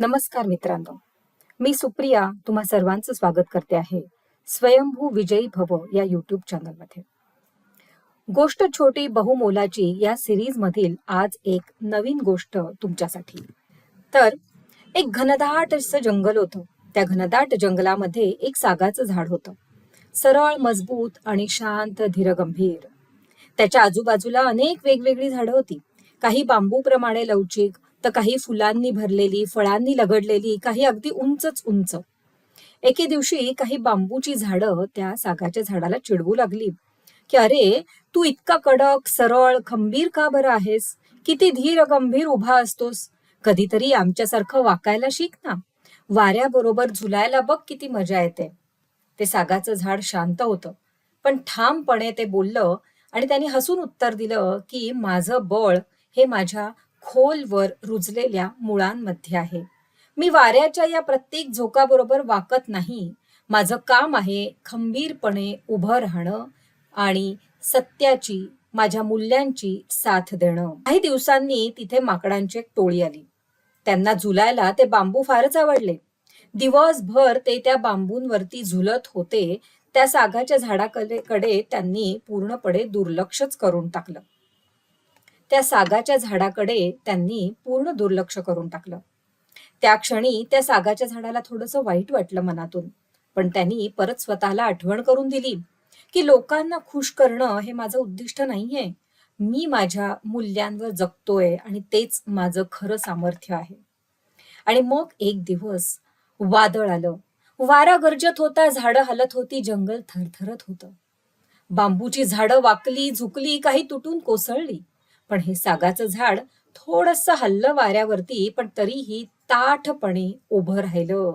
नमस्कार मित्रांनो. मी सुप्रिया तुम्हा सर्वांचं स्वागत करते आहे स्वयंभू विजयी भव या युट्यूब चॅनलमध्ये गोष्ट छोटी बहुमोलाची या सिरीज मधील आज एक नवीन गोष्ट तुमच्यासाठी. तर एक घनदाट जंगल होतं. त्या घनदाट जंगलामध्ये एक सागाचं झाड होतं. सरळ मजबूत आणि शांत धीरगंभीर. त्याच्या आजूबाजूला अनेक वेगवेगळी झाडं होती. काही बांबूप्रमाणे लवचिक तर काही फुलांनी भरलेली फळांनी लगडलेली काही अगदी उंचच उंच. एके दिवशी काही बांबूची झाडं त्या सागाच्या झाडाला चिडवू लागली. की अरे तू इतका कडक सरळ खंबीर का बरं आहेस? किती धीर गंभीर उभा असतोस? कधीतरी आमच्यासारखं वाकायला शिक ना. वाऱ्याबरोबर झुलायला बघ किती मजा येते. ते सागाचं झाड शांत होतं. पण ठामपणे ते बोललं आणि त्यांनी हसून उत्तर दिलं की माझं बळ हे माझ्या खोलवर रुजलेल्या मुळांमध्ये आहे. मी वाऱ्याच्या या प्रत्येक झोकाबरोबर वाकत नाही. माझं काम आहे खंबीरपणे उभं राहणं आणि सत्याची माझ्या मूल्यांची साथ देणं. काही दिवसांनी तिथे माकडांची एक टोळी आली. त्यांना झुलायला ते बांबू फारच आवडले. दिवसभर ते त्या बांबूंवरती झुलत होते. त्या सागाच्या झाडाकडे त्यांनी पूर्णपणे दुर्लक्षच करून टाकलं. त्या सागाच्या झाडाकडे त्यांनी पूर्ण दुर्लक्ष करून टाकलं. त्या क्षणी त्या सागाच्या झाडाला थोडस वाईट वाटलं मनातून. पण त्यांनी परत स्वतःला आठवण करून दिली की लोकांना खुश करणं हे माझं उद्दिष्ट नाहीये. मी माझ्या मूल्यांवर जगतोय आणि तेच माझं खरं सामर्थ्य आहे. आणि मग एक दिवस वादळ आलं. वारा गरजत होता झाडं हलत होती जंगल थरथरत होतं. बांबूची झाडं वाकली झुकली काही तुटून कोसळली. पण हे सागाचं झाड थोडस हल्लं वाऱ्यावरती पण तरीही ताठपणे उभं राहिलं.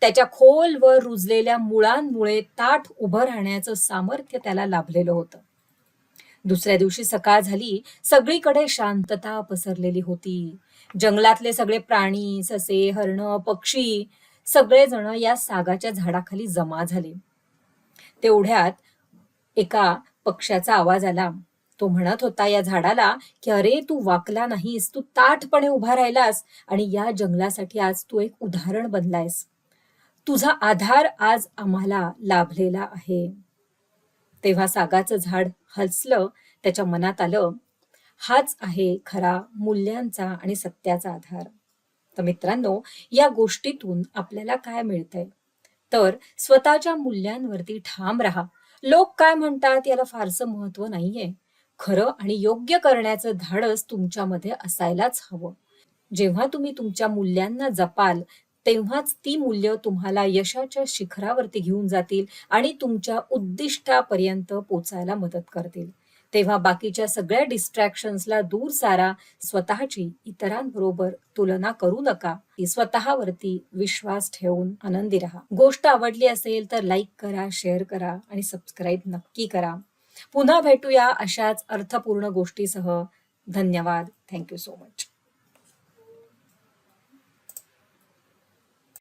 त्याच्या खोलवर रुजलेल्या मुळांमुळे ताठ उभं राहण्याचं सामर्थ्य त्याला लाभलेलं होतं. दुसऱ्या दिवशी सकाळ झाली सगळीकडे शांतता पसरलेली होती. जंगलातले सगळे प्राणी ससे हरण पक्षी सगळेजण या सागाच्या झाडाखाली जमा झाले. तेवढ्यात एका पक्ष्याचा आवाज आला. तो म्हणत होता या झाडाला की अरे तू वाकला नाहीस तू ताठपणे उभा राहिलास आणि या जंगलासाठी आज तू एक उदाहरण बनलायस. तुझा आधार आज आम्हाला लाभलेला आहे. तेव्हा सागाचं झाड हसलं त्याच्या मनात आलं हाच आहे खरा मूल्यांचा आणि सत्याचा आधार. तर मित्रांनो या गोष्टीतून आपल्याला काय मिळतंय? तर स्वतःच्या मूल्यांवरती ठाम राहा. लोक काय म्हणतात याला फारसं महत्त्व नाहीये. खरं आणि योग्य करण्याचं धाडस तुमच्यामध्ये असायलाच हवं. जेव्हा तुम्ही तुमच्या मूल्यांना जपाल तेव्हाच ती मूल्य तुम्हाला यशाच्या शिखरावरती घेऊन जातील आणि तुमच्या उद्दिष्टापर्यंत पोचायला मदत करतील. तेव्हा बाकीच्या सगळ्या डिस्ट्रॅक्शन्सला दूर सारा स्वतःची इतरांबरोबर तुलना करू नका. स्वतःवरती विश्वास ठेवून आनंदी राहा. गोष्ट आवडली असेल तर लाईक करा शेअर करा आणि सबस्क्राईब नक्की करा. पुन्हा भेटूया अशाच अर्थपूर्ण गोष्टीसह. धन्यवाद. Thank you so much